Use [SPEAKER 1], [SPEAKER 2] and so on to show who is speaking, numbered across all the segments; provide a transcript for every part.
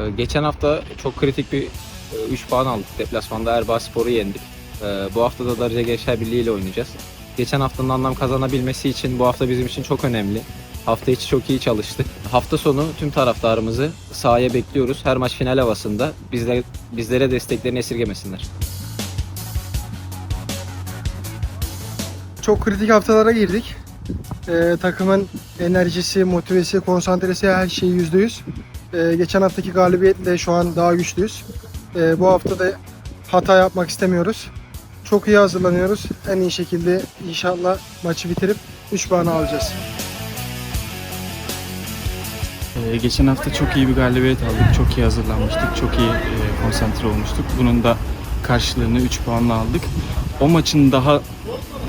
[SPEAKER 1] Ee, geçen hafta çok kritik bir e, 3 puan aldık. Deplasmanda Erbağspor'u yendik. Ee, bu hafta da Darıca Gençler Birliği ile oynayacağız. Geçen haftanın anlam kazanabilmesi için bu hafta bizim için çok önemli. Hafta içi çok iyi çalıştık. Hafta sonu tüm taraftarımızı sahaya bekliyoruz. Her maç final havasında bizlere, bizlere desteklerini esirgemesinler.
[SPEAKER 2] Çok kritik haftalara girdik. Ee, takımın enerjisi, motivesi, konsantresi her şey %100. E, geçen haftaki galibiyetle şu an daha güçlüyüz. E, bu hafta da hata yapmak istemiyoruz. Çok iyi hazırlanıyoruz. En iyi şekilde inşallah maçı bitirip 3 puanı alacağız.
[SPEAKER 3] Ee, geçen hafta çok iyi bir galibiyet aldık. Çok iyi hazırlanmıştık. Çok iyi e, konsantre olmuştuk. Bunun da karşılığını 3 puanla aldık. O maçın daha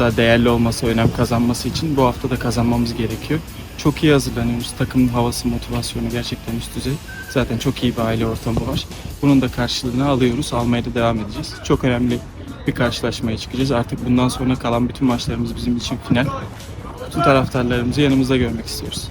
[SPEAKER 3] da değerli olması, önem kazanması için bu hafta da kazanmamız gerekiyor. Çok iyi hazırlanıyoruz. Takımın havası, motivasyonu gerçekten üst düzey. Zaten çok iyi bir aile ortamı var. Bunun da karşılığını alıyoruz. Almaya da devam edeceğiz. Çok önemli bir karşılaşmaya çıkacağız. Artık bundan sonra kalan bütün maçlarımız bizim için final. Bütün taraftarlarımızı yanımızda görmek istiyoruz.